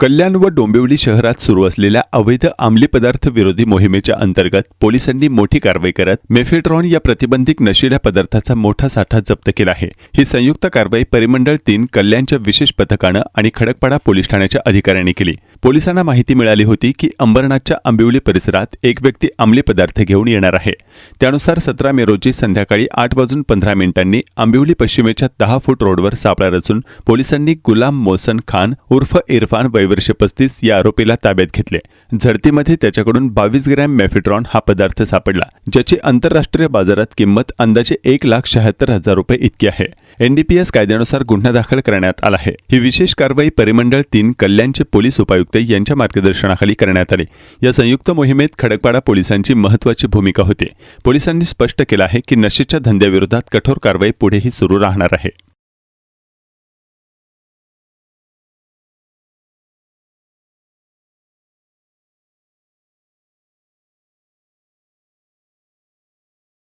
कल्याण व डोंबिवली शहरात सुरू असलेल्या अवैध अंमली पदार्थ विरोधी मोहिमेच्या अंतर्गत पोलिसांनी मोठी कारवाई करत मेफेड्रॉन या प्रतिबंधित नशिल्या पदार्थाचा मोठा साठा जप्त केला आहे. ही संयुक्त कारवाई परिमंडळ तीन कल्याणच्या विशेष पथकानं आणि खडकपाडा पोलीस ठाण्याच्या अधिकाऱ्यांनी केली. पोलिसांना माहिती मिळाली होती की अंबरनाथच्या आंबिवली परिसरात एक व्यक्ती अंमली पदार्थ घेऊन येणार आहे. त्यानुसार सतरा मे रोजी संध्याकाळी आठ वाजून पंधरा मिनिटांनी आंबिवली पश्चिमेच्या दहा फूट रोडवर सापळा रचून पोलिसांनी गुलाम मोसन खान उर्फ इरफान वै वयवर्ष पस्तीस या आरोपीला ताब्यात घेतले. झडतीमध्ये त्याच्याकडून बावीस ग्रॅम मेफेड्रॉन हा पदार्थ सापडला ज्याची आंतरराष्ट्रीय बाजारात किंमत अंदाजे एक लाख शहात्तर हजार रुपये इतकी आहे. एनडीपीएस कायद्यानुसार गुन्हा दाखल करण्यात आला आहे. ही विशेष कारवाई परिमंडळ तीन कल्याणचे पोलीस उपायुक्त यांच्या मार्गदर्शनाखाली करण्यात आली. या संयुक्त मोहिमेत खडकपाडा पोलिसांची महत्वाची भूमिका होती. पोलिसांनी स्पष्ट केलं आहे की नशेच्या धंद्याविरोधात कठोर कारवाई पुढेही सुरू राहणार आहे.